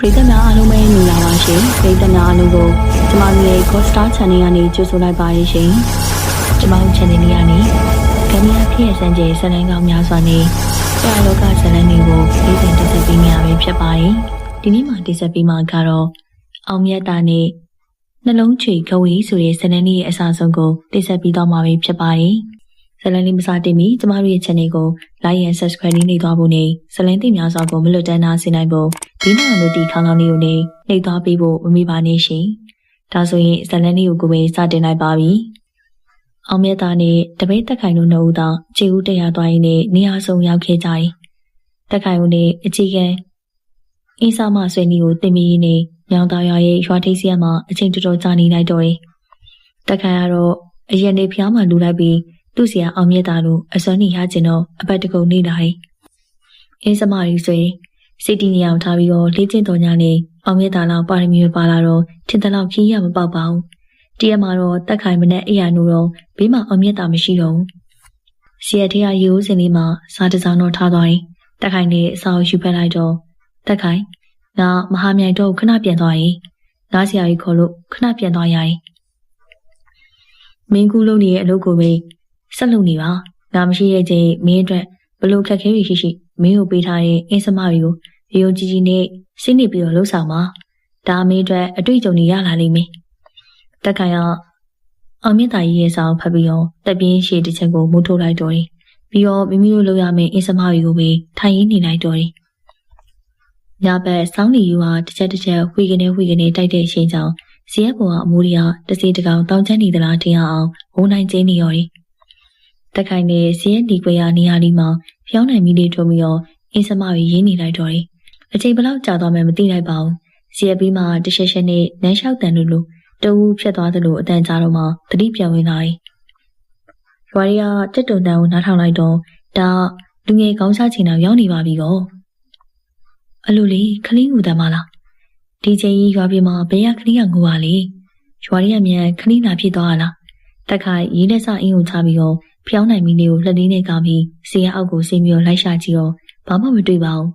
ပရိသတ်များအားလုံးပဲမင်္ဂလာပါရှင်ပရိသတ်များအားလုံးကိုကျမတို့ရဲ့ Cost Star Channel ကနေကြိုဆိုလိုက်ပါရရှင်ကျမတို့ channel လေးကနေကမ္ဘာဖြစ်ရစံကျဲဇာတ်လမ်းကောင်းများစွာနဲ့ကြာလောကဇာတ်လမ်းတွေကိုပြည်တင်တင်ဆက်ပေးနေရပဲဖြစ်ပါတယ်ဒီနေ့မှာတင်ဆက်ပေးမှာကတော့အောင်မြတ်တာနဲ့နှလုံးချွေခဝေးဆိုတဲ့ဇာတ်လမ်းလေးရဲ့အစားဆုံးကိုတင်ဆက်ပေးတော့မှာပဲဖြစ်ပါတယ် ဇလန်လေးမစားတင်မီကျမတို့ရဲ့ channel ကို like and subscribe လုပ်နေသွားဖို့နဲ့ဇလန်သိများစွာကိုမလွတ်တမ်းနာစေနိုင်ဖို့ဒီနောက်လို့ဒီခေါင်းလောင်းလေးကိုနေနှိပ်သွားပေးဖို့မမေ့ပါနဲ့ရှင်။ဒါဆိုရင်ဇလန်လေးကိုကိုပဲစတင်လိုက်ပါပြီ။အောင်မြတ်သားနဲ့တပိတ်တက်ခိုင်တို့နှုတ်ဦးသောခြေဦးတရားသွားရင်းနဲ့နေရာဆုံးရောက်ခဲ့ကြ၏။တက်ခိုင်ဦးနဲ့အကြီးကအင်းစားမဆွေနီကိုတင်မီရင်းနဲ့ညောင်သားရွာရဲ့ရွာထိပ်စီးရမှာအချိန်တော်တော်ကြာနေလိုက်တော့တယ်။တက်ခိုင်ကတော့အရင်နေဖျားမှလူလိုက်ပြီး သူ့ဆရာအောင်မြတ်သားတို့အစွမ်းနေရကျင်တော့အပတ်တကုံနေလာတယ်။အင်းစမရီဆိုရင်စိတ်တည်နေအောင်ထားပြီးတော့လေ့ကျင့်တော်ညာနေအောင်မြတ်သားလောက်ပါရမီမပါလာတော့ထင်တယ်လောက်ခီးရမပေါက်ပါဘူး။တရက်မှာတော့တက်ခိုင်မနဲ့အိယာနိုတော့ဘေးမှာအောင်မြတ်သားမရှိတော့ဘူး။ဆီယထေးကရေဦးစင်လေးမှာစားတစောင်းတော့ထားသွားတယ်။တက်ခိုင်နဲ့အစာကိုယူဖက်လိုက်တော့တက်ခိုင်ငါမဟာမြိုင်တော့ခဏပြန်သွားရင်ငါဆရာကြီးခေါ်လို့ခဏပြန်သွားရရင်မင်းကူလုံးနေရဲ့အလုပ်ကိုပဲ ဆက်လုပ်နေပါငါမရှိတဲ့ချိန်မင်းအတွက်ဘလို့ခက်ခဲရရှိရှိမင်းကိုပေးထားတဲ့အင်းစမတွေကိုရုံကြီးကြီးနဲ့စိတ်နေပြီးတော့လှုပ်ဆောင်ပါဒါမင်းအတွက်အတွေ့အကြုံတွေရလာလိမ့်မယ်တက်ခိုင်ကအောင်မြင့်တာကြီးရဲ့ဆောင်ဖတ်ပြီးတော့တက်ပြင်းရှည်တစ်ချက်ကိုမူထုတ်လိုက်တော့တယ်ပြီးတော့မိမိတို့လုပ်ရမယ့်အင်းစမတွေကိုပဲထိုင်ရင်းနေလိုက်တော့တယ်ညဘက်စောင်းလီယူဟာတစ်ချက်တစ်ချက်ဝှေကနေဝှေကနေတိုက်တဲ့အချိန်ကြောင့်ဇီးရပေါ်ကအမိုးတွေကတစီတကောင်တောင်းချမ်းနေသလားထင်အောင်ဝုန်းနိုင်ကျင်းနေရော်တယ် တက်ခိုင်နဲ့ဇီးရဒီကွေရနေရာဒီမှာဖျောင်းနိုင်မီလေးထုံပြီးတော့အင်းစမတွေရင်းနေလိုက်တော့တယ်အချိန်ဘလောက်ကြာသွားမှမသိလိုက်ပါဘူးဇီးရပြီးမှတရှက်ရှက်နဲ့နန်းလျှောက်တန်လို့လို့တူဖြတ်သွားသလိုအတန်ကြာတော့မှတတိပြောင်းဝင်လာတယ်ရွာရီကတက်တုံတန်ကိုနားထောင်လိုက်တော့ဒါလူငယ်ကောင်းစားချင်တော့ရောက်နေပါပြီကောအလိုလေးခလင်းငူတမ်းမလားဒီချိန်ကြီးရွာပြမှာဘယ်ရခလင်းကငူပါလေရွာရီကမြန်ခလင်းနာဖြစ်သွားလားတက်ခိုင်ရေးလက်စအင်းကိုချပြီးတော့ ဖျောင်းနိုင်မီလေးကိုလှက်လေးနဲ့ကောင်းပြီးဆေးရအောက်ကိုဆင်းပြီးတော့လိုက်ရှာကြည့်တော့ဘာမှမတွေ့ပါဘူး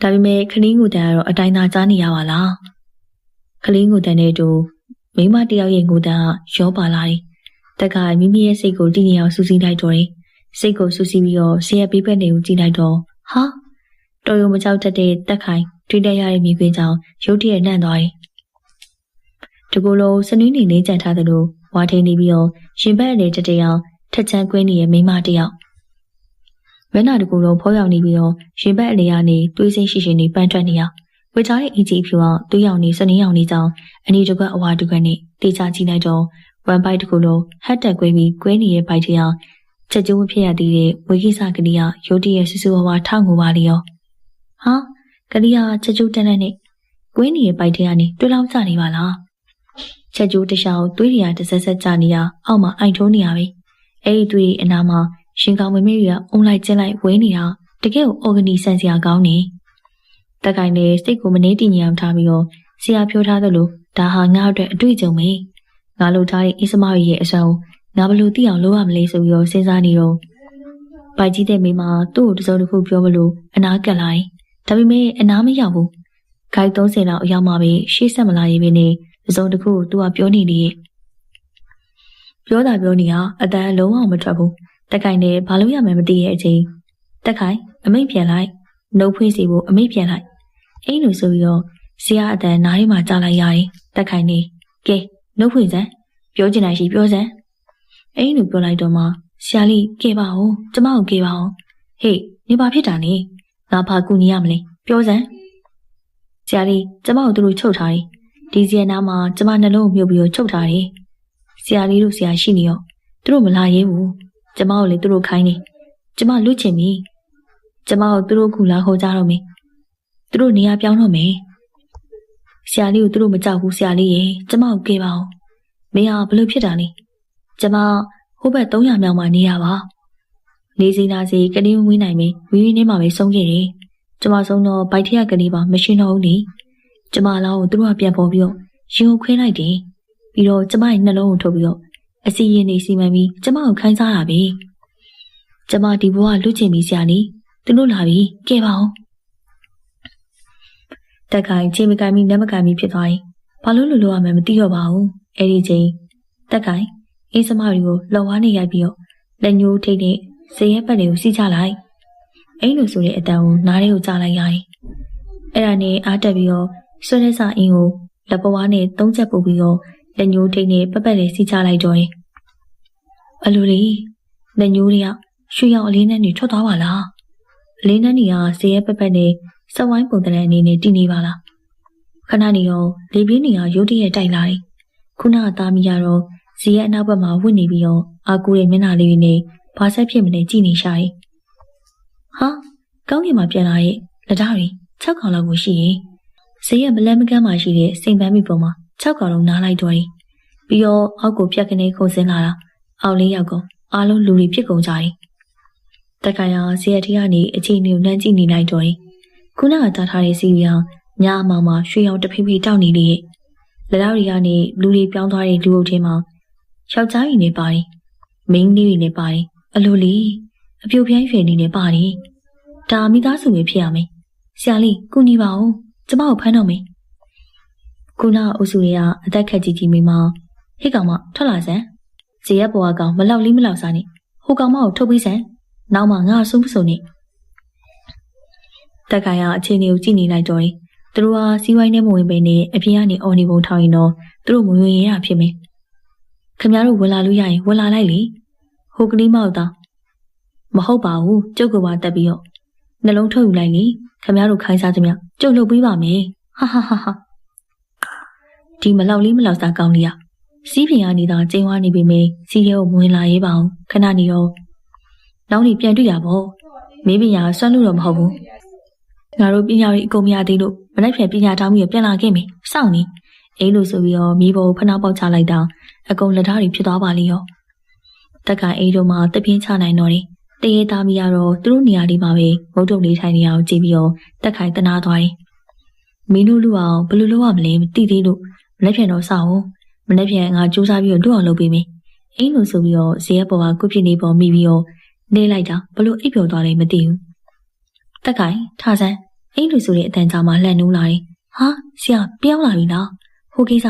ဒါပေမဲ့ခလင်းငူတန်ကတော့အတိုင်းသာကြားနေရပါလားခလင်းငူတန်နဲ့အတူမိမတယောက်ရဲ့ငူတန်ကရောပါလာတယ်တက်ခိုင်မိမိရဲ့စိတ်ကိုတည်နေအောင်စူးစီးလိုက်တော့တယ်စိတ်ကိုစူးစီးပြီးတော့ဆေးရပေးဖက်နေကိုကြည့်လိုက်တော့ဟာတော်ရုံမကြောက်တတ်တဲ့တက်ခိုင်တွေ့တဲ့ရတဲ့မြေခွေးကြောင့်ရုတ်တရက်နှံ့သွားတယ်။တကူလုံးစနွေးနေနေကြံထားသလို ဝါထိန်နေပြီးတော့ရင်ဘက်အနေတတယောက်ထက်ချမ်းကွင်းနေတဲ့မိန်းမတယောက်ဝဲနာတကူလုံးဖောရောက်နေပြီးတော့ရင်ဘက်အနေကနေတွေးစိမ့်ရှိရှိနေပန်းထွက်နေရဝေချားရဲ့အင်ဂျီဖြူအောင်သူ့ရောင်နေစနေရောင်နေကြောင်းအနီတကွအဝါတကွနဲ့တေချာကြည့်လိုက်တော့ဝမ်ဘိုက်တကူလုံးဟတ်တက်ကွင်းပြီးကွင်းနေတဲ့ဘိုက်တယောက်ချက်ကျိုးဖြစ်ရသေးတဲ့ဝေကိစ္စကလေးကရုတ်တရက်ဆူဆူဝါဝါထောက်ငိုပါလေရောဟာကလေးကချက်ကျိုးတန်းတန်းနဲ့ကွင်းနေတဲ့ဘိုက်ထဲကနေတွေ့လောက်ကြနေပါလား ချက်ကျိုးတခြားသွေးတွေကတဆက်ဆက်ကြနေရအောက်မှာအိုင်ထိုးနေရပဲအဲ့ဒီသွေးအနာမှာရှင်ကောင်မမေတွေကအုံလိုက်ကျင်းလိုက်ဝဲနေတာတကယ်ကိုအော်ဂနီဆန်စရာကောင်းနေတက်ကိုင်းနဲ့စိတ်ကိုမနှေးတည်ငြိမ်အောင်ထားပြီးတော့ဆရာပြောထားသလိုဒါဟာငါ့အတွက်အတွေ့အကြုံပဲငါလိုထားတဲ့အင်းစမရဲ့အစွမ်းငါဘလို့သိအောင်လုပ်ရမလဲဆိုပြီးတော့စဉ်းစားနေတော့ပိုက်ကြီးတဲ့မိမသူ့ကိုတစုံတစ်ခုပြောမလို့အနာကက်လိုက်ဒါပေမဲ့အနာမရောက်ဘူးဂိုက်30လောက်အရောက်မှပဲရှေ့ဆက်မလာရေးပဲနေ တစုံတစ်ခုကိုသူကပြောနေလေပြောတာပြောနေတာအတန်လုံးဝမထွက်ဘူးတက်ခိုင်နဲ့ဘာလို့ရမှန်းမသိရဲ့အချိန်တက်ခိုင်အမိတ်ပြန်လိုက်နှုတ်ဖွင့်စီဖို့အမိတ်ပြန်လိုက်အိမ်လိုဆိုပြီးတော့ဆရာအတန်နားထဲမှာကြားလိုက်ရတယ်တက်ခိုင်နေကဲနှုတ်ဖွင့်စမ်းပြောချင်တာရှိပြောစမ်းအိမ်လိုပြောလိုက်တော့မှဆရာလေးကဲပါဦးကျမကိုကဲပါဦးဟေးနေပါဖြစ်တာနေငါဘာကူညီရမလဲပြောစမ်းဆရာလေးကျမကိုသူတို့ချုပ်ထားတယ် ဒီစီယနာမှာကျမနှလုံးကိုမြုပ်ပြီးတော့ချုပ်ထားတယ်ဆရာလေးတို့ဆရာရှိနေရောသူတို့မလာရဲဘူးကျမကိုလည်းသူတို့ခိုင်းနေကျမလွတ်ချင်ပြီကျမကိုသူတို့ကူလာခေါ်ကြတော့မယ်သူတို့နေရာပြောင်းတော့မယ်ဆရာလေးကိုသူတို့မကြောက်ဘူးဆရာလေးရေကျမကိုကဲပါဦးမင်းဟာဘလို့ဖြစ်တာလဲကျမဟိုဘက်300မြောက်မှနေရပါနေစီနာစီကလေးဝင်းနိုင်မင်းဝင်းဝင်းနဲ့မှပဲဆုံးခဲ့တယ်ကျမဆုံးတော့ဗိုက်ထရကလေးပါမရှင်းတော့ဘူးလေ ကျမလောင်းကိုသူတို့ကပြန်ပေါ်ပြီးတော့ရင်ကိုခွဲလိုက်တယ်ပြီးတော့ကျမရဲ့နှလုံးကိုထုတ်ပြီးတော့အစီရင်နေစီမံပြီးကျမကိုခိုင်းစားတာပဲကျမဒီဘဝလွတ်ချင်ပြီဆရာလေးသူတို့လာပြီကဲပါဦးတက်ခိုင်ချင်းမကိုင်မီလက်မကိုင်မီဖြစ်သွားရင်ဘာလို့လူလိုရမှန်းမသိတော့ပါဘူးအဲ့ဒီချိန်တက်ခိုင်အေးစမတွေကိုလှော်ဝါးနေရိုက်ပြီးတော့လက်ညှိုးထိတ်တဲ့ဇေယျပတ်တွေကိုစီးချလိုက်အဲ့လိုဆိုတဲ့အတန်ကိုနားလေးကိုကြားလိုက်ရတယ်အဲ့ဒါနဲ့အားတက်ပြီးတော့ ဆွတဲ့စာအင်းကိုလက်ပွားနဲ့သုံးချက်ပုတ်ပြီးတော့လက်ညှိုးထိတ်နဲ့ပက်ပက်လေးစီးချလိုက်တော့ရင်အလိုလေးလက်ညှိုးတွေကရွှေရောင်အလေးနဲ့နေထွက်သွားပါလားအလေးနဲ့နေကဇေယျပက်ပက်နဲ့စက်ဝိုင်းပုံတည်းအနေနဲ့တည်နေပါလားခဏနေရောလေပြင်းနေကရုတ်တရက်တိုက်လာတယ်ခုနကသားမီကတော့ဇီရဲ့အနောက်ဘက်မှာဝစ်နေပြီးတော့အာကူရဲ့မျက်နှာလေးနဲ့ဘာဆက်ဖြစ်မလဲကြည့်နေရှာတယ်ဟာကောင်းကင်မှာပြန်လာရဲ့လက်ဓာတ်တွေ6ခေါင်လောက်ကိုရှိရင် ဇီရဲ့မလဲမကမ်းမှာရှိတဲ့စိန်ပန်းမီပေါ်မှာ6ခေါင်လုံးနားလိုက်တော့တယ်ပြီးတော့အောက်ကိုပြက်ကနေခုန်ဆင်းလာတာအောက်လေးရောက်ကုန်အားလုံးလူတွေဖြစ်ကုန်ကြတယ်တခါရဇီရဲ့ထီကနေအချိန်ကိုနှမ်းကြည့်နေလိုက်တော့တယ်ခုနကတားထားတဲ့စီရီဟာညအမောင်မှာရွှေရောင်တဖိဖိတောက်နေလေလက်တော်တွေကနေလူတွေပြောင်းသွားတဲ့လူအုပ်ထဲမှာယောက်ျားကြီးနေပါတယ်မိန်းကလေးတွေနေပါတယ်အလိုလေးအပြိုပြိုင်းရွှေနေနေပါတယ်ဒါမိသားစုပဲဖြစ်ရမယ်ဆရာလေးကုညီပါဦး ကျမကိုဖမ်းတော့မယ်ခုနအုပ်စုတွေကအသက်ခက်ကြီးကြီးမိမဟိတ်ကောင်မထွက်လာစမ်းဇေယျဘွားကောင်မလောက်လေးမလောက်စားနဲ့ဟိုကောင်မကိုထုတ်ပြီးစမ်းနောက်မှငါဆုံးမစုံနဲ့တက်ခိုင်ကအချိန်တွေကိုကြည့်နေလိုက်တော့ရင်သူတို့ဟာစီးဝိုင်းနဲ့မဝင်ပေနဲ့အပြင်ကနေအော်နေပုံထောင်ရင်တော့သူတို့မဝင်ရင်ရဖြစ်မယ်။ခင်ဗျားတို့ဝင်လာလို့ရရင်ဝင်လာလိုက်လေ။ဟိုကလေးမောက်သားမဟုတ်ပါဘူးကျုပ်ကပါတက်ပြီးတော့ နှလုံးထုတ်ယူလိုက်လေခင်ဗျားတို့ခိုင်းစားသမျှကျုပ်လုပ်ပေးပါမယ်။ဟာဟာဟာဟာဒီမလောက်လေးမလောက်စားကောင်းလေးอ่ะစီးပြင်ကနေတော့ကျင်းဝါနေပြီမေးစီးရဲကိုဝင်လာရေးပါအောင်ခဏနေရောနောက်နေပြန်တွေ့ရပါ့မေးပညာဆွမ်းလို့တော့မဟုတ်ဘူးငါတို့ပညာရေးအကုန်မရသေးလို့မနေ့ဖြန်ပညာတောင်းပြီးပြန်လာခဲ့မယ်စောင့်နေအဲလိုဆိုပြီးတော့မိဘကိုဖနာပေါက်ချလိုက်တာအကုန်လက်ဓာတ်တွေဖြစ်သွားပါလိမ့်ရောတက်ကအိတို့မှတပြင်းချနိုင်တော့တယ် တရေသားမိကတော့သူတို့နေရာလေးမှာပဲမုတ်တုံလေးထိုင်နေအောင်ကြည့်ပြီးတော့တက်ခိုင်တနာသွားတယ်မင်းတို့လူအောင်ဘယ်လိုလုပ်ရမလဲမသိသေးလို့မနေ့ဖြန်တော့စောင့်မနေ့ဖြန်ငါစူးစမ်းပြီးတော့လွတ်အောင်လုပ်ပေးမယ်အိမ်လိုဆိုပြီးတော့ဇေယျပေါ်ကကုဖြစ်နေပေါ်မိပြီးတော့နေလိုက်တာဘလို့အိပ်ပျော်သွားတယ်မသိဘူးတက်ခိုင်ထားစမ်းအိမ်လူဆိုတဲ့အတန်ကြာမှလှန်နိုးလာတယ်။ဟာဆရာပြောင်းလာပြီလား။ဟိုကိစ္စ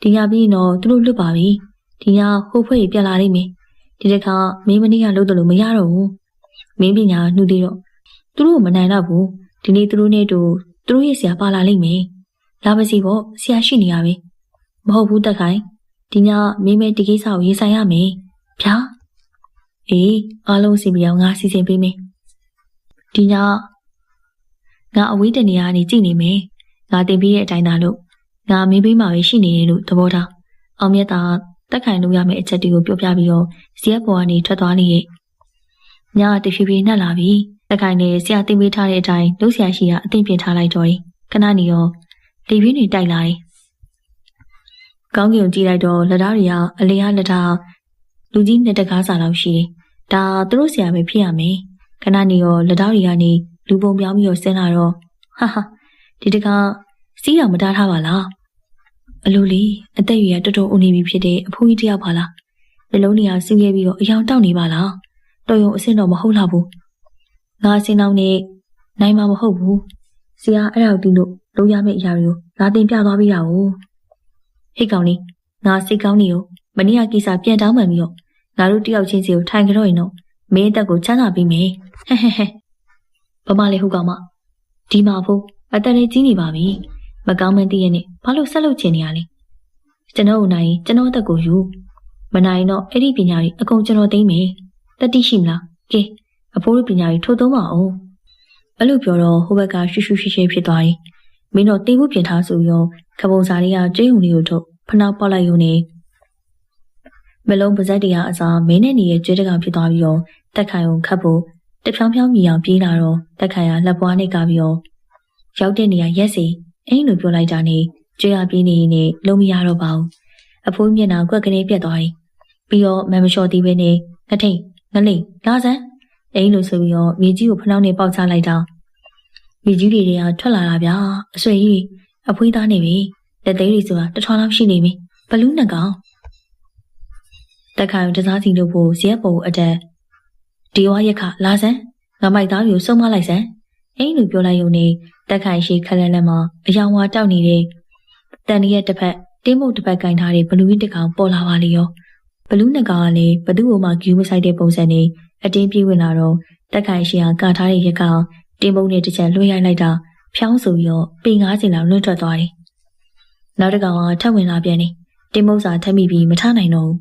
ဒီညပြီးရင်တော့သူတို့လွတ်ပါပြီ။ဒီညဟိုဖွဲ့ပြက်လာလိမ့်မယ်။ ဒီတစ်ခါမင်းမနေ့ကလုပ်တယ်လို့မရတော့ဘူး။မင်းပညာနှူသေးတော့သူတို့မနိုင်တော့ဘူး။ဒီနေ့သူတို့နဲ့တူသူတို့ရဲ့ဆရာပါလာလိမ့်မယ်။လာပါစီပေါ့ဆရာရှိနေရပဲ။မဟုတ်ဘူးတက်ခိုင်ဒီညမင်းမဲဒီကိစ္စကိုရေးဆိုင်ရမယ်။ဗျာ။အေးအားလုံးစီပြီးအောင်ငါစီစဉ်ပေးမယ်။ဒီညငါအဝေးတနေရာကနေကြည့်နေမယ်ငါတင်ပြီးတဲ့အတိုင်းသာလို့ငါမင်းဘေးမှာပဲရှိနေတယ်လို့သဘောထားအောင်မြတ်သာ တက်ခိုင်လို့ရမယ့်အချက်တွေကိုပြောပြပြီးတော့ဇီယက်ပေါ်ကနေထွက်သွားနေရဲ့ညတဖြည်းဖြည်းနှက်လာပြီတက်ခိုင်နဲ့ဆရာတင်ပေးထားတဲ့အတိုင်းလုပ်ဆရာရှိတာအသိပြင်ထားလိုက်တော့တယ်ခဏနေရောလေပြင်းတွေတိုက်လာတယ်ကောင်းကင်ကိုကြည့်လိုက်တော့လက်သားတွေကအလေးအားလက်သားလူကြီးနှစ်တကားစာလောက်ရှိတယ်ဒါသူတို့ဆရာပဲဖြစ်ရမယ်ခဏနေရောလက်သားတွေကနေလူပုံပြောင်းပြီးတော့ဆင်းလာတော့ဟာဟာဒီတခါစီးတော်မတားထားပါလား အလိုလေးအသက်အရွယ်တော်တော်ဦးနေပြီဖြစ်တဲ့အဖိုးကြီးတယောက်ပါလားနှလုံးနေရာစူးရဲပြီးတော့အယောင်တောက်နေပါလားတော်ရုံအဆင်တော်မဟုတ်လားဘူးငါအစင်အောင်နေနိုင်မှာမဟုတ်ဘူးဆရာအဲ့ဒါကိုတီးလို့လိုရမယ့်အရာတွေကိုငါတင်ပြသွားပြီးတာကိုဟိတ်ကောင်လေးငါစိတ်ကောင်းနေရောမနေ့ကကိစ္စပြန်တောင်းမှန်ပြီးတော့ငါတို့တယောက်ချင်းစီကိုထိုင်ကြတော့ရင်တော့မင်းအသက်ကိုချမ်းသာပေးမယ်ဟဲ့ဟဲ့ဟဲ့။ဘာမှလည်းဟုတ်ကောင်မ။ဒီမှာဖို့အတန်လေးကြီးနေပါပြီ။ မကောင်းမှန်းသိရနဲ့ဘာလို့ဆက်လုပ်ချင်နေရလဲ။ကျွန်တော်ကိုနိုင်ကျွန်တော်အသက်ကိုယူ။မနိုင်တော့အဲ့ဒီပညာတွေအကုန်ကျွန်တော်သိမ့်မယ်။တတိရှိမလား။ကဲအဖိုးတို့ပညာတွေထိုးသုံးပါအောင်။အဲ့လိုပြောတော့ဟိုဘက်ကရှူရှူရှဲရှဲဖြစ်သွားရင်မင်းတို့တေးဖို့ပြင်ထားဆိုရောခပုံစာတွေကကျွေးုံလေးကိုထုတ်ဖနှောက်ပေါက်လိုက်ရုံနဲ့မလုံးပါဇက်တွေကအစားမင်းနဲ့နေရဲ့ကျွေးတကောင်ဖြစ်သွားပြီးတော့တက်ခိုင်ုံခတ်ဖို့တဖြောင်းဖြောင်းမြည်အောင်ပြေးလာတော့တက်ခါရလက်ပွားနဲ့ကပြီးတော့ရောက်တဲ့နေရာရက်စီ အင်းလိုပြောလိုက်တာနဲ့ကြွေရပြေးနေရင်လည်းလုံးမရတော့ပါဘူးအဖိုးမျက်နှာကွက်ကနေပြတ်သွားပြီပြီးတော့မမလျှော်သေးပဲနဲ့ငထိန်ငလိန်လာစမ်းအင်းလိုဆိုပြီးတော့မြေကြီးကိုဖနှောင်းနဲ့ပေါက်ချလိုက်တာမြေကြီးတွေကထွက်လာတာဗျာအဆွေကြီးအဖွေးသားနေပြီလက်သေးတွေဆိုတာတထွားလောက်ရှိနေပြီဘလူးနှကောင်တက်ခါတစားစီလို့ဖို့ဇရက်ပေါ်အတက်ဒီဝါရက်ခလာစမ်းငါမိုက်သားမျိုးစုံမလိုက်စမ်းအိမ်လူပြောလိုက်ရုံနဲ့ တက်ခိုင်ရှိခက်လက်လက်မှာအယောင်ဝါတောက်နေတဲ့တန်ရဲ့တစ်ဖက်တင်းမုတ်တစ်ဖက်ကင်ထားတဲ့ဘလူးတစ်ကောင်ပေါ်လာပါလေရောဘလူးနှစ်ကောင်ကလည်းဘသူ့ကိုမှကျူးမဆိုင်တဲ့ပုံစံနဲ့အတင်းပြေးဝင်လာတော့တက်ခိုင်ရှိဟာကာထားတဲ့ရက်ကောင်တင်းမုတ်နဲ့တစ်ချက်လွှဲရိုက်လိုက်တာဖြောင်းဆိုပြီးတော့ပေ90လောက်လွတ်ထွက်သွားတယ်နောက်တစ်ကောင်ကထပ်ဝင်လာပြန်တယ်တင်းမုတ်စာထပ်မိပြီးမထနိုင်တော့ဘူး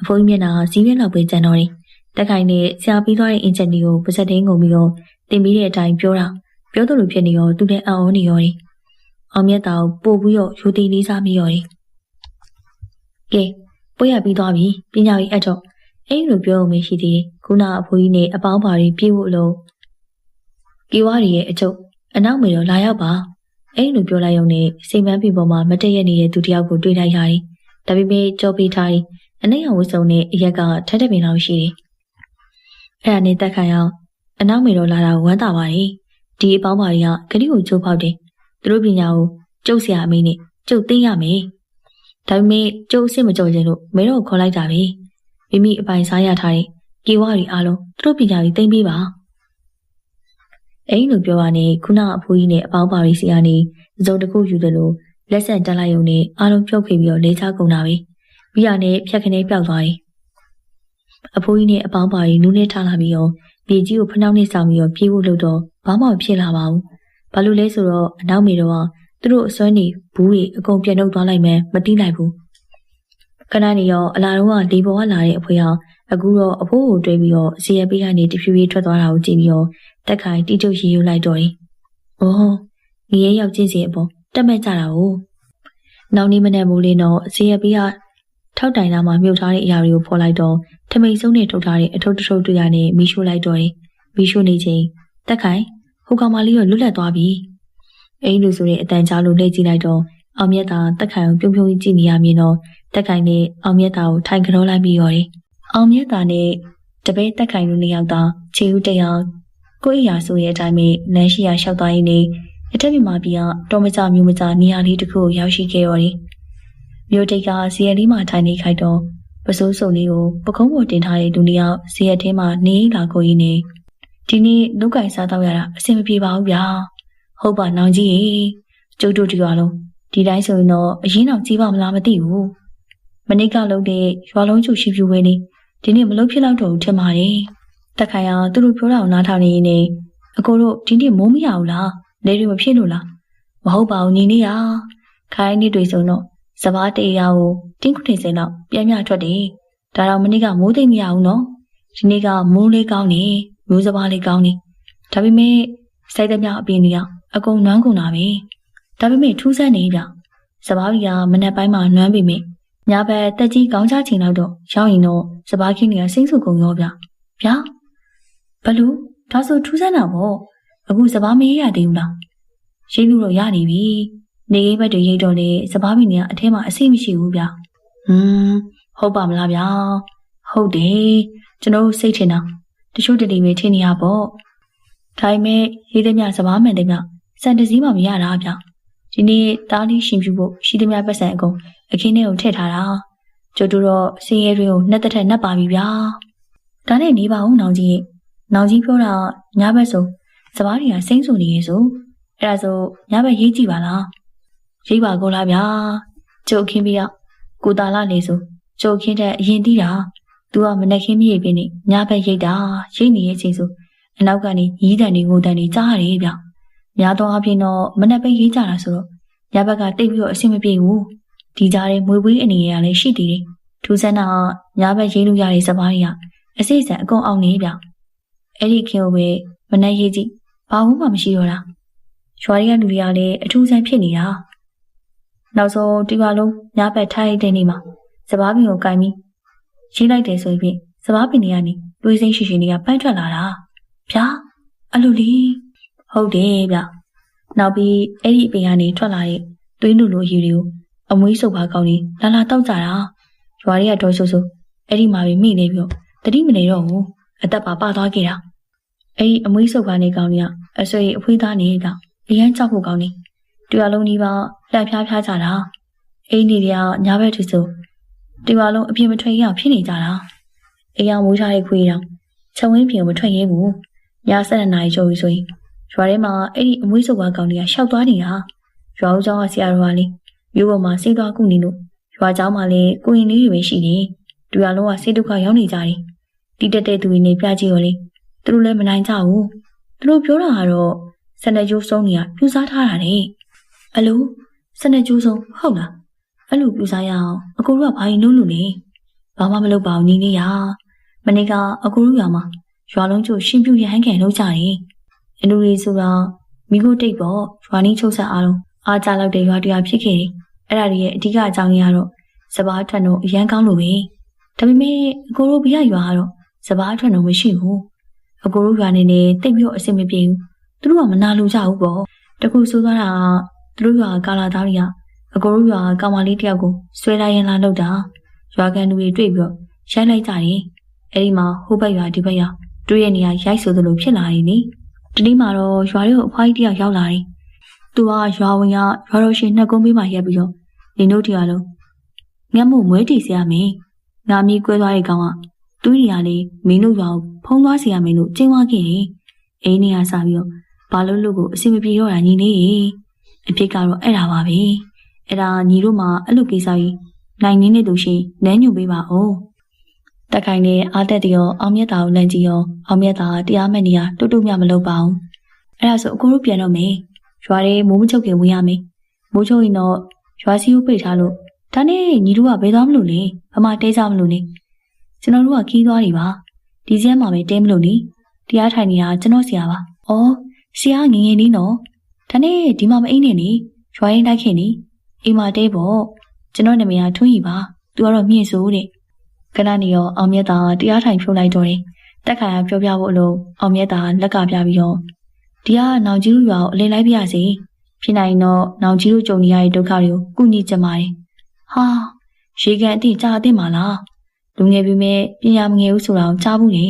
အဖိုးကြီးမျက်နှာစီးရဲလောက်ပဲကျန်တော့တယ်တက်ခိုင်နဲ့ဆရာပြီးသွားတဲ့အင်ဂျင်နီကိုပါစက်တင်းကုန်ပြီးတော့တင်ပြီးတဲ့အတိုင်းပြောတာ ပြောသလိုဖြစ်နေရောသူလည်းအံ့ဩနေရောတယ်အောင်မြတ်တာကိုပို့ပြီးတော့ယူတီလေးစားပြီးရောတယ်ကဲပွေရပြီးသွားပြီပညာရေးအတော့အဲ့လိုပြောမှရှိသေးတယ်ခုနအဖိုးကြီးနဲ့အပေါင်းပါတွေပြေးဖို့လို့ကေဝါရီရဲ့အကျုပ်အနောက်မေတော့လာရောက်ပါအဲ့လိုပြောလိုက်ရုံနဲ့စိတ်မန်းပြီပေါ်မှာမတည့်ရနေတဲ့သူတယောက်ကိုတွေ့လိုက်ရတယ်ဒါပေမဲ့ကြောပေးထားတယ်အနှိမ့်အောင်ဝတ်စုံနဲ့အရက်ကထက်တဲ့ပင်လောက်ရှိတယ်အဲ့ဒါနဲ့တက်ခိုင်အောင်အနောက်မေတော့လာတာဝမ်းသာပါတယ် ဒီအပေါင်းပါတွေကဂတိကိုကျိုးဖောက်တယ်သူတို့ပညာကိုကျုပ်ဆရာအမေနဲ့ကျုပ်သိရမယ်ဒါပေမဲ့ကျုပ်အစ်စ်မကြုံခြင်းလို့မဲတော့ခေါ်လိုက်တာပဲမိမိအပိုင်စားရထားတဲ့ကေဝရီအားလုံးသူတို့ပညာကြီးသိမ့်ပေးပါအဲ့လိုပြောရနေခုနအဖိုးကြီးနဲ့အပေါင်းပါရီစီကနေစုံတစ်ခုယူတယ်လို့လက်ဆက်တက်လိုက်ုံနဲ့အားလုံးဖြုတ်ခေပြီးတော့လေးချကုန်တာပဲပြီးရနဲ့ဖြတ်ခနဲပြောက်သွားတယ်အဖိုးကြီးနဲ့အပေါင်းပါရီနူးနဲ့ထားလာပြီးတော့ မြေကြီးကိုဖနှောက်နဲ့ဆောင်ပြီးတော့ပြေးဖို့လုပ်တော့ဘာမှဖြစ်လာပါဘူးဘာလို့လဲဆိုတော့အနောက်မေတော့သူတို့အစွမ်းနေဘူးတွေအကုန်ပြန်ထုတ်သွားလိုက်မှမတိလိုက်ဘူးခဏနေရောအလာတော့ကလေပေါ်ကလာတဲ့အဖေဟာအခုတော့အဖိုးကိုတွေးပြီးတော့စီရပေးကနေတဖြည်းဖြည်းထွက်သွားတာကိုကြည့်ပြီးတော့တက်ခိုင်တိကျရီယူလိုက်တော့တယ်။အော်ငရဲရောက်ချင်းစီအပေါ်တက်မဲ့ကြတာ哦။နောက်နေ့မနေ့မိုးလေးတော့စီရပေးက ထောက်တိုင်လာမှမြုပ်ထားတဲ့အရာတွေကိုဖော်လိုက်တော့ထမိန်စုံနဲ့ထုတ်ထားတဲ့အထုပ်တထုပ်တွေ့ရနဲ့မီးရှို့လိုက်တော့တယ်။မီးရှို့နေချိန်တက်ခိုင်ဟိုကောင်မလေးတော့လွတ်လပ်သွားပြီ။အဲ့လိုဆိုရင်အတန်ကြားလို့လှည့်ကြည့်လိုက်တော့အောင်မြတ်သာတက်ခိုင်ကိုပြုံးပြုံးကြီးကြည့်နေရမြင်တော့တက်ခိုင်နဲ့အောင်မြတ်သာကိုထိုင်ကြောလိုက်ပြီးရော်တယ်။အောင်မြတ်သာနဲ့တပည့်တက်ခိုင်တို့နှစ်ယောက်သာခြေဦးတရားကိုယ့်အရာဆိုရဲ့အတိုင်းပဲလမ်းရှိရာလျှောက်သွားရင်းနဲ့အထက်မြန်မာပြည်ကတော်မကြမျိုးမကြနေရာလေးတစ်ခုကိုရောက်ရှိခဲ့ရော်တယ်။ မြို့တိတ်ကစီရလေးမှာထိုင်နေခိုက်တော့ပစိုးစုံလေးကိုပကုံးပေါ်တင်ထားတဲ့လူနှစ်ယောက်စီရထဲမှာနေလာကိုကြီးနေဒီနေ့လုတ်ကင်စားတော့ရတာအဆင်မပြေပါဘူးဗျာ။ဟုတ်ပါနောင်ကြီးရေကျုပ်တို့ဒီရွာလုံးဒီတိုင်းဆိုရင်တော့အရင်တော့ကြီးပါမလားမသိဘူး။မနေ့ကလုပ်တဲ့ရွာလုံးကျူရှိပြူဝဲနေဒီနေ့မလုပ်ဖြစ်တော့တော့ထင်ပါတယ်။တက်ခိုင်အောင်သူတို့ပြောတာကိုနားထောင်နေရင်လည်းအကိုတို့ဒီနေ့မိုးမရဘူးလား။လေတွေမဖြစ်လို့လား။မဟုတ်ပါဘူးညီလေးရ။ခိုင်းနေတွေဆိုတော့ စပားတေးရကိုတင်းခုနေစင်တော့ပြန်မြထွက်တယ်။ဒါတော့မနေ့ကမိုးသိမ့်မရဘူးနော်။ဒီနေ့ကမိုးလေးကောင်းနေမျိုးစပားလေးကောင်းနေ။ဒါပေမဲ့စိုက်တဲ့မြအပင်တွေကအကုန်နွမ်းကုန်တာပဲ။ဒါပေမဲ့ထူးဆန်းနေဗျ။စပားကြီးကမနက်ပိုင်းမှာနွမ်းပေမဲ့ညဘက်တက်ကြီးကောင်းချချိန်လောက်တော့ရောက်ရင်တော့စပားခင်းတွေကစိမ့်ဆူကုန်ရောဗျ။ဗျာဘလို့ဒါဆိုထူးဆန်းတာပေါ့။အခုစပားမရရသေးဘူးလား။ရှိလို့တော့ရနေပြီ။ နေရေးဘက်တွေရိတ်တော့လေစပားပင်တွေကအထဲမှာအစိမ့်မရှိဘူးဗျ။ဟွန်းဟုတ်ပါမလားဗျာ။ဟုတ်တယ်ကျွန်တော်စိတ်ထင်တာတချို့တတိပဲထင်နေရပေါ့။ဒါပေမဲ့ရေးသည်မြစပားမှန်တယ်မြစံတစည်းမှမရတာဗျ။ဒီနေ့တားလေးရှင်ပြဖို့ရှိသည်မြပတ်စံအကုန်အခင်းထဲကိုထည့်ထားတာကျို့တို့တော့စင်းရဲတွေကိုနှက်သက်ထက်နှက်ပါပြီဗျာဒါနဲ့နေပါဦးနောင်ကြီးနောင်ကြီးပြောတာညဘက်ဆိုစပားတွေကစိမ့်ဆူနေရဲ့ဆိုအဲ့ဒါဆိုညဘက်ရေးကြည့်ပါလား ရိပ်ပါကောလားဗျာကျုပ်ခင်းပြီးတော့ကိုတာလာနေဆိုကျုပ်ခင်းတဲ့အရင်တီးတာသူကမနှက်ခင်းမြေပြင်းနေညဘက်ရိပ်တာရိပ်နေရဲ့ချိန်ဆိုအနောက်ကနေရီးတန်တွေကိုတန်တွေကြားရတယ်ဗျများသောအားဖြင့်တော့မနှက်ပဲရေးကြတာဆိုတော့ညဘက်ကတိတ်ပြီးတော့အဆင်မပြေဘူးဒီကြားထဲမွေပွေးအနေရလည်းရှိသေးတယ်။ထူးဆန်းတာညာဘက်ရေးလို့ရတဲ့စပားတွေကအစိတ်ဆန်အကုန်အောင်နေဗျ။အဲ့ဒီခင်ကိုပဲမနှက်ရေးကြည့်ဘာမှမမရှိတော့တာ။ရွာတွေကလူတွေကလည်းအထူးဆန်းဖြစ်နေတာ။ နောက်ဆုံးဒီပါလုံးညာဘက်ထိုင်တဲ့နေ့မှာစပားပင်ကိုကင်ပြီးရေးလိုက်တယ်ဆိုရင်စပားပင်တွေကနေတွေးစိမ့်ရှိရှိတွေကပန်းထွက်လာတာ။ဗျာအလိုလီဟုတ်တယ်ဗျ။နောက်ပြီးအဲ့ဒီအပင်ကနေထွက်လာတဲ့သွေးနုလိုအယူတွေကိုအမွေးစုပ်ပါကောင်းနေလာလာတောက်ကြတာရွာတွေကဒေါ်ဆူဆူအဲ့ဒီမှာပဲမိနေပြီးတတိမနေတော့ဘူးအသက်ပါပသွားခဲ့တာအဲ့ဒီအမွေးစုပ်ကနေကောင်းနေအဆွေအဖွေးသားနေတာအရန်ကြောက်ဖို့ကောင်းနေ တရားလုံးဒီပါလှက်ဖျားဖျားကြတာအိမ်နေတွေကညာဘက်ထူဆိုတရားလုံးအပြင်မထွက်ရဖြစ်နေကြတာအိမ်အောင်မွေးထားတဲ့ခွေးတောင်ချက်ဝင်းပြင်မထွက်ရဲဘူးည7နာရီကျော်ပြီဆိုရင်ရွာထဲမှာအဲ့ဒီအမွေးစုပ်ပါကောင်တွေကရှောက်သွားနေတာရွာဦးကျောင်းကဆရာတော်ကလေမြို့ပေါ်မှာစိတ်သွားကုနေလို့ရွာကျောင်းမှာလည်းကိုရင်လေးတွေပဲရှိနေတူရလုံးကစိတ်ဒုက္ခရောက်နေကြတယ်တီးတက်တဲ့သူတွေနေပြကြည့်ရောလေသူတို့လည်းမနိုင်ကြဘူးသူတို့ပြောတာကတော့စနေကျိုးဆုံးနေရပြူစားထားတာလေ အလိုစနေကျိုးဆုံးဟုတ်လားအဲ့လိုပြူစားရအောင်အကိုတို့ကဘာရင်လို့လို့နေဘာမှမလုပ်ပါဘူးနီးလေးရမနေ့ကအကိုတို့ရွာမှာရွာလုံးကျို့ရှင်ပြူရဟန်းကန်လုပ်ကြတယ်အလူတွေဆိုတော့မိကိုတိတ်ပေါ့ရွာနီးချုပ်ဆက်အားလုံးအားကြလောက်တဲ့ရွာတရားဖြစ်ခဲ့တယ်အဲ့ဒါတွေရဲ့အဓိကအကြောင်းရင်းကတော့စပားထွက်တော့အရန်ကောင်းလို့ပဲဒါပေမဲ့အကိုတို့ဘရရွာကတော့စပားထွက်တော့မရှိဘူးအကိုတို့ရွာနေနေတိတ်ပြီးတော့အဆင်မပြေဘူးသူတို့ကမနာလိုကြဘူးပေါ့တခုဆိုသွားတာက သူတို့ရွာကာလာသားတွေကအကိုတို့ရွာကောင်မလေးတယောက်ကိုဆွဲလိုက်ရင်လာလို့တာရွာကန်လူတွေတွေ့ပြီးတော့ရိုက်လိုက်ကြတယ်အဲ့ဒီမှာဟိုဘက်ရွာဒီဘက်ရွာတွေ့ရနေရရိုက်ဆိုသလိုဖြစ်လာတယ်နိဒီနေ့မှာတော့ရွာတွေကိုအဖွားကြီးတယောက်ရောက်လာတယ်သူကရွာဝင်ကရွာတော်ရှင်နှစ်ကုန်းပေးမှရက်ပြီးတော့နေတို့တရားလုံးငတ်မှုမွဲတီစီရမယ်ငါမီးကွဲသွားတဲ့ကောင်ကသူ့နေရာလေးမင်းတို့ရွာကိုဖုံးသွားစီရမယ်လို့ကျင်းသွားခဲ့တယ်အိမ်နေရစားပြီးတော့ဘာလို့လို့ကိုအစီမပြေတော့တာညီလေး အဖြစ်ကတော့အဲ့ဒါပါပဲအဲ့ဒါညီတို့မှအဲ့လိုကိစ္စကြီးနိုင်နေနေသူရှိနန်းညွပေးပါဦးတက်ခိုင်နဲ့အာတက်တရောအောင်မြတ်တာကိုလန့်ကြည့်ရောအောင်မြတ်တာတရားမဲ့နေရတူတူမြမလုပ်ပါဘူးအဲ့ဒါဆိုအကိုတို့ပြန်တော့မေရွာထဲမိုးမချုပ်ခင်ဝင်ရမေမိုးချုပ်ရင်တော့ရွာစီကိုပိတ်ထားလို့ဒါနဲ့ညီတို့ကဘယ်သွားမလို့လဲဘာမှတဲကြမလို့လဲကျွန်တော်တို့ကခီးသွားနေပါဒီစက်မှာပဲတဲမလို့နေတရားထိုင်နေတာကျွန်တော်ဆရာပါဩဆရာငငယ်လေးနော် ဒါနဲ့ဒီမှာမအိမ်နဲ့နေရွာရင်တိုက်ခင်နေအိမ်မှာတဲပေါ့ကျွန်တော်နာမည်ကထွန်းရီပါသူကတော့မြင့်စိုးတဲ့ခဏနေရောအောင်မြတ်တာတရားထိုင်ဖြုတ်လိုက်တော့တယ်တက်ခါရပြောပြဖို့အလို့အောင်မြတ်တာလက်ကပြပြီးတော့ဒီကနောင်ကြီးတို့ရွာကိုအလေးလိုက်ပြရစီဖြစ်နိုင်တော့နောင်ကြီးတို့ကြုံနေရတဲ့ဒုက္ခတွေကိုကုညီကြပါတယ်ဟာရေကန်အတိကြာအသိမှာလားလူငယ်ပြီမဲ့ပညာမငယ်ဘူးဆိုတာကိုကြားဘူးလေ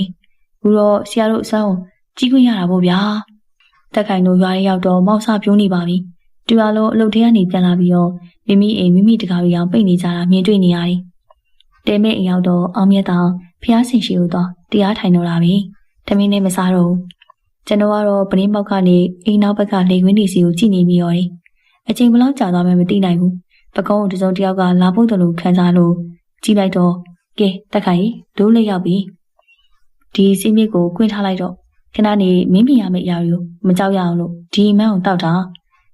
အခုတော့ဆရာတို့အဆောင်ကြီးခွင့်ရတာပေါ့ဗျာ တက်ခိုင်တို့ရွာရဲရောက်တော့မောက်ဆပြိုးနေပါပြီတူရလုံးအလုပ်ထဲကနေပြန်လာပြီးတော့မိမိအိမ်မိမိတကားပြောင်ပိတ်နေကြတာမြင်တွေ့နေရတယ်တဲမဲ့အိမ်ရောက်တော့အောင်မြတ်တောင်ဖျားဆင်ရှိဦးတော့တရားထိုင်တော့လာပြီတမင်းနဲ့မစားတော့ဘူးကျွန်တော်ကတော့ပရင်းပေါက်ကနေအိမ်နောက်ဘက်ကလေကွင်းနေစီကိုကြည့်နေပြီးရောတယ်အချိန်ဘလောက်ကြာသွားမှမသိနိုင်ဘူးပကုံးတစုံတယောက်ကလာဖို့တလို့ခံစားလို့ကြည့်လိုက်တော့ကဲတက်ခိုင်ဒိုးလေးရောက်ပြီဒီစီးမြစ်ကိုကွင်းထားလိုက်တော့ ခဏနေမင်းမြင်ရမယ့်အရာတွေကိုမကြောက်ရအောင်လို့ဒီမန်းကိုတောက်တာ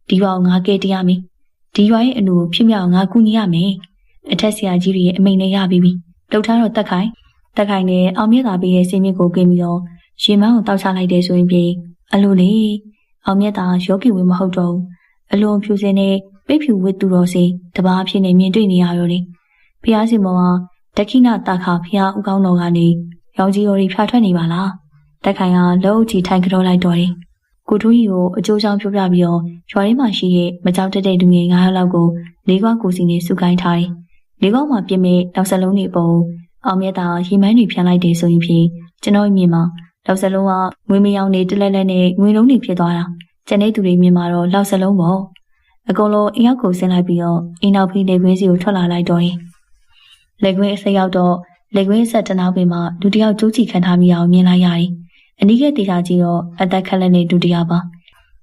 ဒီဘအောင်ငါကဲတရားမင်းဒီရွာရဲ့အနူဖြစ်မြောက်ငါကူညီရမယ်အထက်ဆရာကြီးတွေရဲ့အမိန်နဲ့ရပြီးပြီလှုပ်ထားတော့တက်ခိုင်တက်ခိုင်နဲ့အောင်မြတ်သာပေးရဲ့စီးမြစ်ကိုกินပြီးတော့ရေမန်းကိုတောက်ချလိုက်တယ်ဆိုရင်ပြေအလိုလေအောင်မြတ်သာယောဂီဝေမဟုတ်တော့ဘူးအလွန်ဖြူစင်တဲ့ပိတ်ဖြူဝတ်သူတော်စီတပါးဖြစ်နေမြင်တွေ့နေရတော့လေဖះစီမောကဒက္ခိဏတာခဖះဥကောင်းတော်ကနေရောင်ကြီးတော်တွေဖြာထွက်နေပါလား တက်ခိုင်ကလက်အုပ်ကြီးထိုင်ကြောလိုက်တော့တယ်ကိုထိုးကြီးကိုအကျိုးဆောင်ပြောပြပြီးတော့ရွာထဲမှာရှိတဲ့မကြောက်တက်တဲ့လူငယ်9ယောက်လောက်ကိုလေးခွားကိုစီနေစုကိုင်းထားတယ်လေးခွားမှာပြင်းမဲ့နောက်ဆက်လုံးတွေပုံအောင်မြတ်တာရီမန်းတွေဖြန်းလိုက်တယ်ဆိုရင်ဖြင့်ကျွန်တော်မြင်မှာလောက်စလုံးကငွေမယောင်နေတလဲလဲနဲ့ငွေလုံးတွေဖြစ်သွားတာကျန်တဲ့သူတွေမြင်မှာတော့လောက်စလုံးပေါ့အကုန်လုံးအရောက်ကိုဆင်းလိုက်ပြီးတော့အင်းနောက်ဖိလေခွင်းစီကိုထွက်လာလိုက်တော့တယ်လက်ခွင်းအစိရောက်တော့လက်ခွင်းဆက်တနောက်ပင်မှာလူတယောက်ကြိုးချီခံထားမိအောင်မြင်လိုက်ရတယ် အနီးကတေချာကြီးတော့အသက်ခက်လက်နေဒုတိယပါ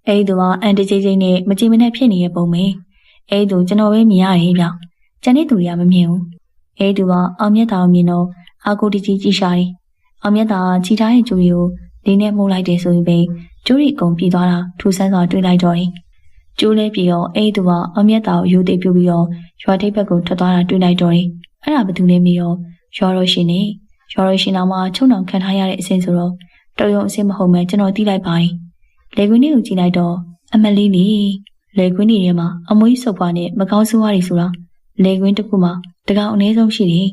အဲဒီသူကအန်တကြီးကြီးနဲ့မကြည်မနဲ့ဖြစ်နေတဲ့ပုံပဲအဲဒီသူကျွန်တော်ပဲမြင်ရတယ်ဗျကျန်တဲ့သူတွေကမမြင်ဘူးအဲဒီသူကအောင်မြတ်တာကိုမြင်တော့အာကိုတကြီးကြီးရှာတယ်အောင်မြတ်တာခြိထားရဲ့ကျိုးရီကိုလေးနဲ့မှုတ်လိုက်တယ်ဆိုရင်ပဲကျိုးရီအကုန်ပြေးသွားတာထူဆန်းစွာတွေးလိုက်တော့တယ်ကျိုးလဲပြီးတော့အဲဒီသူကအောင်မြတ်တာကိုယူသိပြုပြီးတော့ရွာထိပ်ဘက်ကိုထွက်သွားတာတွေးလိုက်တော့တယ်အဲ့ဒါဘယ်သူလဲမေးတော့ရွာတော်ရှင်နေရွာတော်ရှင်တော်မှာချုံနှောင်ခံထားရတဲ့အဆင့်ဆိုတော့ တော်ရုံအဆင့်မဟုတ်မှကျွန်တော်သိလိုက်ပါတယ်လေကွင်းလေးကိုကြည့်လိုက်တော့အမလေးနေလေကွင်းတွေထဲမှာအမွှေးစုပ်ပွားနဲ့မကောင်းဆိုးဝါးတွေဆိုတာလေကွင်းတစ်ခုမှာတကောင်အနည်းဆုံးရှိတယ်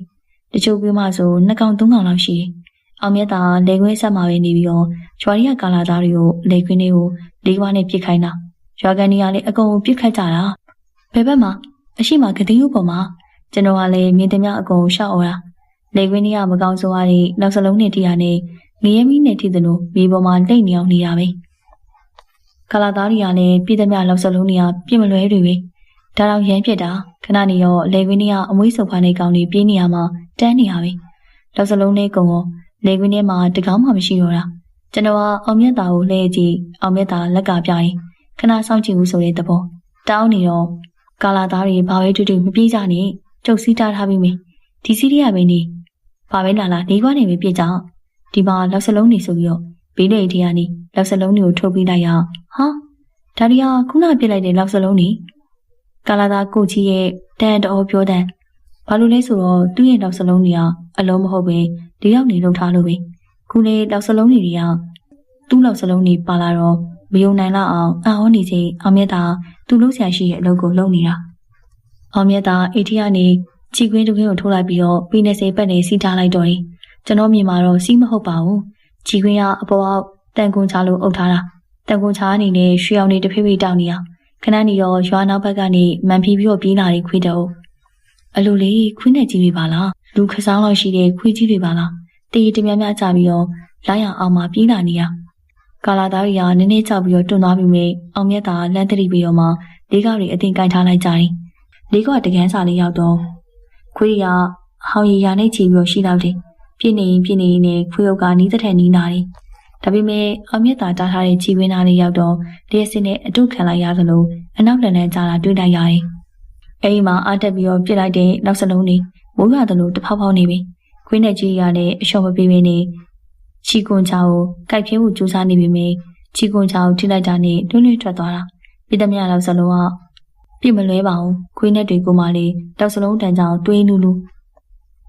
တချို့ကွင်းမှာဆိုနှစ်ကောင်သုံးကောင်လောက်ရှိတယ်အောင်မြတ်တာလေခွင်းဆက်မှာပဲနေပြီးတော့ကျွာရီကကာလာသားတွေကိုလေခွင်းတွေကိုလေးခွားနဲ့ပြစ်ခိုင်းတာရွာကန်တွေကလည်းအကုန်ပြစ်ခတ်ကြတာဘယ်ဘက်မှာအရှိမကတိယုပေါ်မှာကျွန်တော်ကလည်းမြင်သမျှအကုန်ရှောက်အော်တာလေခွင်းတွေကမကောင်းဆိုးရတဲ့နောက်စလုံးနဲ့တရားနဲ့ ငရဲမီးနဲ့ထိသလိုမြေပေါ်မှာတိတ်နေအောင်နေတာပဲကာလာသားတွေကလည်းပြည်သမျှလောက်စလုံးတွေကပြစ်မလွဲတွေပဲဒါတော့ရမ်းပြစ်တာခဏနေတော့လေခွင်းတွေကအမွှေးစုပ်ဖားနေကောင်တွေပြင်းနေရမှာတန်းနေရပဲလောက်စလုံးလေးကုံရောလေကွင်းထဲမှာတကောင်းမှမရှိတော့တာကျွန်တော်ကအောင်မြတ်တာကိုလှည့်ကြည့်အောင်မြတ်တာလက်ကပြရင်ခဏစောင့်ကြည့်ဦးဆိုတဲ့သဘောတောင်းနေတော့ကာလာသားတွေဘာပဲတူတူမပြေးကြနဲ့ကျုပ်စီးတားထားပြီးမယ်ဒီစီးရီးယားပဲနေဘာပဲလာလာနေခွာနေပြီပြစ်ကြ ဒီမှာလောက်စလုံးနေဆိုပြီးတော့ဘေးလေတီကနေလောက်စလုံးတွေကိုထုတ်ပြီးလိုက်ရအောင်ဟာဒါရီယာခုနပြစ်လိုက်တဲ့လောက်စလုံးနေကာလာသားကိုချီရဲ့တန်တော်ပြောတဲ့ဘာလို့လဲဆိုတော့သူ့ရဲ့လောက်စလုံးတွေကအလုံးမဟုတ်ပဲဒီရောက်နေလုံထားလို့ပဲခုလေလောက်စလုံးတွေတွေကသူ့လောက်စလုံးတွေပါလာတော့မယုံနိုင်လောက်အောင်အံ့ဩနေချိန်အောင်မြတ်တာသူ့လို့ဆရာရှိရဲ့အလုပ်ကိုလုပ်နေတာအောင်မြတ်တာအေတီကနေချီကွင်းတစ်ခွင်းကိုထိုးလိုက်ပြီးတော့ပေ20ပတ်နေစီးထားလိုက်တော့တယ် ကျွန်တော်မြင်မှာတော့စီးမဟုတ်ပါဘူးချီကွင်းကအပေါ်အောက်တန်ကွန်ချလို့အုပ်ထားတာတန်ကွန်ချအနေနဲ့ရွှေအောင်နေတစ်ဖိဖိတောင်းနေတာခဏနေရောရွာနောက်ဘက်ကနေမန်ဖီပြီးတော့ပြေးလာတဲ့ခွေးတော့အလိုလေးခွေးနဲ့ကြီးတွေပါလားလူခစားလောက်ရှိတဲ့ခွေးကြီးတွေပါလားတေးတများများကြပြီးတော့လိုက်ရအောင်မှပြေးလာနေရကာလာသားတွေကနည်းနည်းကြောက်ပြီးတော့တွန်းသွားပြီးမြဲအောင်မြတ်တာလန့်တတိပြီးတော့မှလေးကောက်တွေအတင်ကင်ထားလိုက်ကြတယ်လေးကောက်တကန်းစာလေးရောက်တော့ခွေးကဟောင်ရီယာနဲ့ချီပြီးတော့ရှိတော့တယ် ပြင်းနေရင်ပြင်းနေရင်နဲ့ခွေးုပ်ကနီးတဲ့ထက်နီးနာတယ်ဒါပေမဲ့အောင်မြတ်တာတားထားတဲ့ခြေဝင်းသားလေးရောက်တော့လျှက်စင်းနဲ့အတုခံလိုက်ရသလိုအနောက်လန်လန်ကြတာတွေ့လိုက်ရတယ်။အဲဒီမှာအားတက်ပြီးတော့ပြစ်လိုက်တဲ့နောက်စလုံးလေးမိုးရွာသလိုတဖောက်ဖောက်နေပြီ။ခွေးနဲ့ကြီးရတဲ့အလျှော်မပေးမနေချီကွန်ချာကိုကြိုက်ပြင်းမှုစူးစမ်းနေပြီမေချီကွန်ချာကိုထိလိုက်တာနဲ့တွင်းတွင်းထွက်သွားတာ။ပြည်သမျှလောက်စလုံးကပြစ်မလွဲပါဘူး။ခွေးနဲ့တွေကိုမှလေတောက်စလုံးတန်ကြောင်တွေးနူးနူး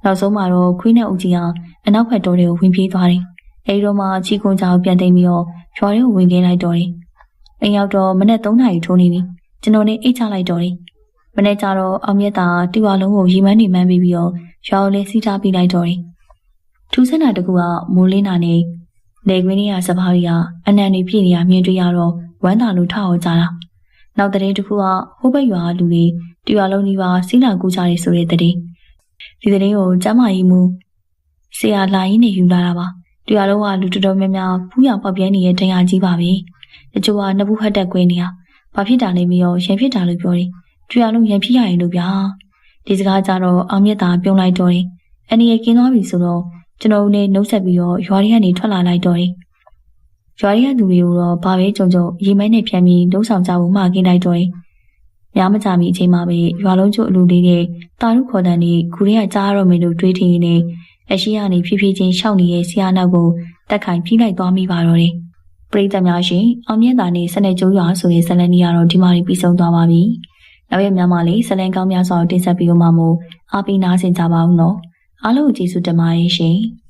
နောက်ဆုံးမှာတော့ခွေးနဲ့အုပ်ကြီးဟာအနောက်ဘက်တော်တွေကိုဝင်ပြေးသွားတယ်။အဲဒီတော့မှချီကွန်ချာကိုပြန်သိမ်းပြီးတော့ရွာထဲကိုဝင်ခဲ့လိုက်တော့တယ်။အိမ်ရောက်တော့မနေ့3နာရီထိုးနေပြီ။ကျွန်တော်နဲ့အိတ်ချလိုက်တော့တယ်။မနေ့ကျတော့အောင်မြတ်တာတီဝါလုံးကိုရီမန်းနေမှန်းပြီးပြီးတော့ရွာကိုလည်းစီးထားပြီးလိုက်တော့တယ်။ထူးဆန်းတာတကူကမိုးလင်းတာနဲ့လေကွင်းကြီးကစပါးကြီးကအနံနေပြည့်နေရမြင်တွေ့ရတော့ဝမ်းသာလို့ထောက်အောင်ကြတာ။နောက်တဲ့တကူကဟိုးဘက်ရွာလူတွေတီဝါလုံးကြီးပါစီးလာကူကြတယ်ဆိုတဲ့တဲ့ ဒီတဲ့ကိုကျမကြီးမူဆရာလာရင်းနေယူလာတာပါ။တရားလုံးကလူတော်တော်များများဖူးရောင်ပေါက်ပြဲနေတဲ့တရားကြီးပါပဲ။တချို့ကနှစ်ဘူးဟတ်တက်ကွဲနေတာ။ဘာဖြစ်တာလဲမရောရံဖြစ်တာလို့ပြောတယ်။တရားလုံးရံဖြစ်ရရင်လို့ဗျာ။ဒီစကားကြတော့အောင်မြတ်တာပြုံးလိုက်တော့တယ်။အနည်းရကင်းသွားပြီဆိုတော့ကျွန်တော်နဲ့နှုတ်ဆက်ပြီးတော့ရွာရီကနေထွက်လာလိုက်တော့တယ်။ရွာရီကသူတွေကိုတော့ဘာပဲကြုံကြုံရေမဲနဲ့ပြန်ပြီးလှုပ်ဆောင်ကြဖို့မှာကင်းလိုက်တော့တယ်။ များမကြမီအချိန်မှာပဲရွာလုံးကျို့အလူလေးနဲ့တာရုခေါ်တဲ့နေခုရဲကကြားရတော့မယ်လို့တွေးထင်နေအရှိကနေဖြည်းဖြည်းချင်းရှောက်နေတဲ့ဆရာနောက်ကိုတက်ခိုင်ဖိလိုက်သွားမိပါတော့တယ်။ပရိသတ်များရှင်အောင်မြင့်တာနဲ့စနေကျိုးရွာဆိုတဲ့ဇလန်နီကတော့ဒီမှာပြီးဆုံးသွားပါပြီ။နောက်ရက်များမှာလည်းဇလန်ကောင်းများစွာတင်ဆက်ပြီးတော့မှမို့အားပေးနားဆင်ကြပါဦးနော်။အားလုံးကျေးဇူးတင်ပါတယ်ရှင်။